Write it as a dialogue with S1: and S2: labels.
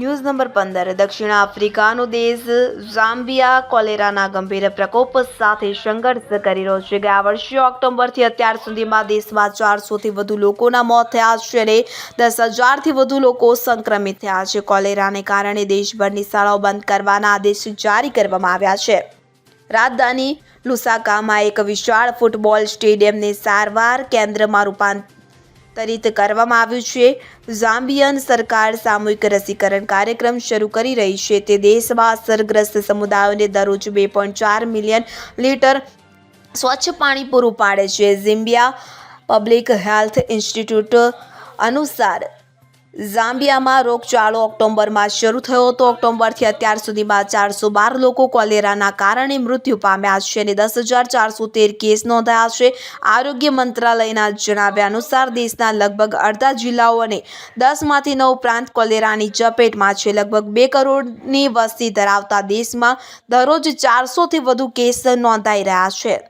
S1: News number પંદર. દક્ષિણ આફ્રિકાનો દેશ ઝામ્બિયા કોલેરાના ગંભીર પ્રકોપ સાથે સંઘર્ષ કરી રહ્યો છે ગયા વર્ષે ઓક્ટોબરથી અત્યાર સુધીમાં દેશમાં ચારસોથી વધુ લોકોના મોત થયા છે અને દસ હજારથી વધુ લોકો સંક્રમિત થયા છે. કોલેરાને કારણે દેશભરની શાળાઓ બંધ કરવાના આદેશ જારી કરવામાં આવ્યા છે. રાજધાની લુસાકામાં એક વિશાળ ફૂટબોલ સ્ટેડિયમને સારવાર કેન્દ્રમાં રૂપાંતરિત કરવામાં આવ્યું છે. ઝામ્બિયન સરકાર સામૂહિક રસીકરણ કાર્યક્રમ શરૂ કરી રહી છે. તે દેશમાં અસરગ્રસ્ત સમુદાયોને દરરોજ બે પોઈન્ટ ચાર મિલિયન લીટર સ્વચ્છ પાણી પૂરું પાડે છે. ઝિમ્બિયા પબ્લિક હેલ્થ ઇન્સ્ટિટ્યૂટ અનુસાર ઝામ્બિયામાં રોગચાળો ઓક્ટોબરમાં શરૂ થયો હતો. ઓક્ટોબરથી અત્યાર સુધીમાં ચારસો બાર લોકો કોલેરાના કારણે મૃત્યુ પામ્યા છે અને દસ હજાર ચારસો તેર કેસ નોંધાયા છે. આરોગ્ય મંત્રાલયના જણાવ્યા અનુસાર દેશના લગભગ અડધા જિલ્લાઓ અને દસમાંથી નવ પ્રાંત કોલેરાની ચપેટમાં છે. લગભગ બે કરોડની વસ્તી ધરાવતા દેશમાં દરરોજ ચારસોથી વધુ કેસ નોંધાઈ રહ્યા છે.